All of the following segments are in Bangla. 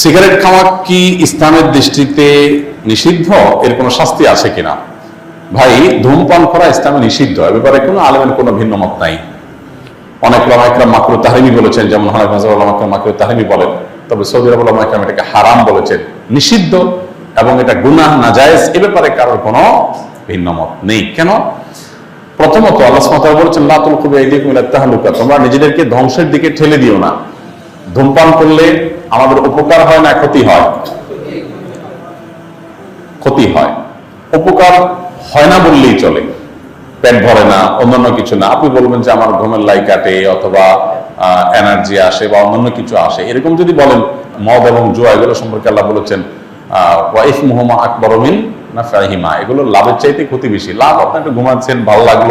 সিগারেট খাওয়া কি ইসলামের দৃষ্টিতে নিষিদ্ধ? এর কোনো শাস্তি আছে কিনা? ভাই, ধূমপান করা ইসলামে নিষিদ্ধ। এ ব্যাপারে কোনো আলেমের কোনো ভিন্ন মত নাই। অনেক লামাইকরাম মাকরু তাহরিমি বলেছেন, যেমন হানাফি মাযহাব লামাইকরাম মাকরু তাহরিমি বলেন, তবে সৌদি আরব লামাইকরাম এটাকে হারাম বলেছেন। নিষিদ্ধ এবং এটা গুনাহ, নাজায়েজ, এ ব্যাপারে কারোর কোনো ভিন্ন মত নেই। কেন? প্রথমত আল্লাহ বলেছেন, লা তুলকু বিআইদিকুম ইলা তোমরা নিজেদেরকে ধ্বংসের দিকে ঠেলে দিও না। ধূমপান করলে আমাদের উপকার হয় না ক্ষতি হয়? ক্ষতি হয়। উপকার হয় না বললেই চলে। পেট ভরে না, অন্যান্য কিছু না। আপনি বলবেন যে আমার ঘুমের লাই কাটে অথবা এনার্জি আসে বা অন্যান্য কিছু আসে। এরকম যদি বলেন, মদ এবং জুয়া, এগুলো সম্পর্কে আল্লাহ বলেছেন ওয়াইফ মুহম্মা আকবরমিন না ফাহিমা এগুলো লাভের চাইতে ক্ষতি বেশি। লাভ আপনি ঘুমাচ্ছেন, ভালো লাগল,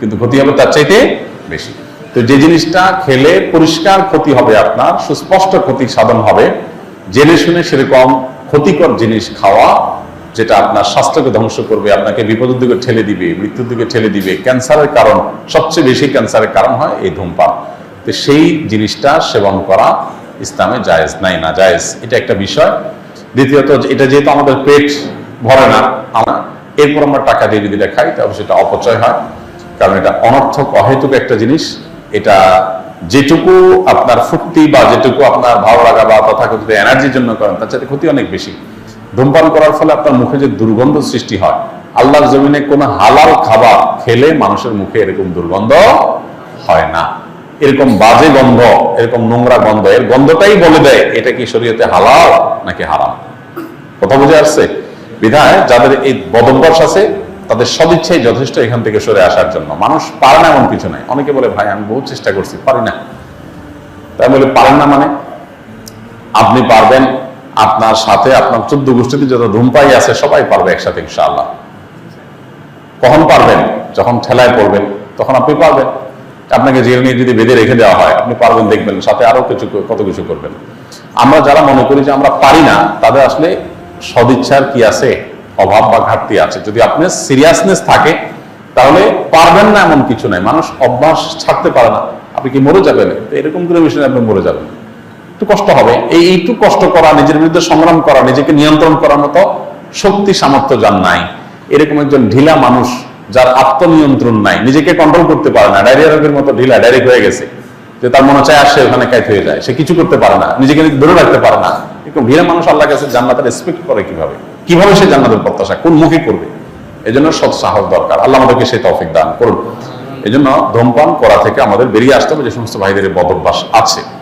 কিন্তু ক্ষতি হবে তার চাইতে বেশি। তো যে জিনিসটা খেলে পরিষ্কার ক্ষতি হবে আপনার, সুস্পষ্ট ক্ষতি সাধন হবে, জেনে শুনে সেরকম ক্ষতিকর জিনিস খাওয়া, যেটা আপনার স্বাস্থ্যকে ধ্বংস করবে, আপনাকে বিপদের দিকে ঠেলে দিবে, মৃত্যুর দিকে ঠেলে দিবে, ক্যান্সারের কারণ, সবচেয়ে বেশি ক্যান্সারের কারণ হয় এই ধূমপান। তো সেই জিনিসটা সেবন করা ইসলামে জায়েজ, নাই না, জায়েজ, এটা একটা বিষয়। দ্বিতীয়ত, এটা যেহেতু আমাদের পেট ভরে না, আমরা এরপর আমরা টাকা দিয়ে যদি খাই তাহলে সেটা অপচয় হয়, কারণ এটা অনর্থক, অহেতুক একটা জিনিস। এটা যেটুকু আপনার ফুর্তি বা যেটুকু আপনার ভালো লাগা বা তথাকথিত এনার্জির জন্য করেন, তার চাইতে ক্ষতি অনেক বেশি। ধূমপান করার ফলে আপনার মুখে যে দুর্গন্ধ সৃষ্টি হয়, আল্লাহর জমিনে কোন হালাল খাবার খেলে মানুষের মুখে এরকম দুর্গন্ধ হয় না। এরকম বাজে গন্ধ, এরকম নোংরা গন্ধ, এর গন্ধটাই বলে দেয়, এটা কি শরীয়তে হালাল নাকি হারাম? কথা বুঝে আসছে? বিধায় যাদের এই বদভ্যাস আছে তাদের সদিচ্ছাই যথেষ্ট এখান থেকে সরে আসার জন্য। মানুষ পারে না এমন কিছু নাই। অনেকে বলে, ভাই, আমি বহু চেষ্টা করছি, পারি না। তাই বলে, পারেন না মানে? আপনি পারবেন, আপনার সাথে, আপনার চোদ্দ গোষ্ঠীতে যত ধূমপাই আছে, সবাই পারবে একসাথে, ইনশাআল্লাহ। কখন পারবেন? যখন ঠেলায় পড়বেন, তখন আপনি পারবেন। আপনাকে জেল নিয়ে যদি বেঁধে রেখে দেওয়া হয়, আপনি পারবেন, দেখবেন, সাথে আরও কিছু, কত কিছু করবেন। আমরা যারা মনে করি যে আমরা পারি না, তাদের আসলে সদিচ্ছার কি আছে? অভাব বা ঘাটতি আছে। যদি আপনার সিরিয়াসনেস থাকে, তাহলে পারবেন না এমন কিছু নাই। মানুষ অভ্যাস ছাড়তে পারে না। আপনি কি মরে যাবেন? এরকম করে বিষয়ে আপনি মরে যাবেন। একটু কষ্ট হবে। এই একটু কষ্ট করা, নিজের বিরুদ্ধে সংগ্রাম করা, নিজেকে নিয়ন্ত্রণ করার মতো শক্তি, সামর্থ্য যার নাই। এরকম একজন ঢিলা মানুষ যার আত্মনিয়ন্ত্রণ নাই। নিজেকে কন্ট্রোল করতে পারে না। ডায়রিয়া রোগের মতো ঢিলা ডাইরেক্ট হয়ে গেছে। যে তার মনে চায় আসে ওখানে কাইত হয়ে যায়। সে কিছু করতে পারে না। নিজেকে ধরে রাখতে পারে না। এরকম ঢিলা মানুষ আল্লাহ কাছে জান্নাতের রেসপেক্ট করে কীভাবে? কীভাবে সে জান্নাতের প্রত্যাশা, কোন মুখে করবে? এজন্য জন্য সৎ সাহস দরকার। আল্লাহ আমাদেরকে সে তফিক দান করুন। এজন্য জন্য ধূমপান করা থেকে আমাদের বেরিয়ে আসতে হবে, যে সমস্ত ভাইদের বদভ্যাস আছে।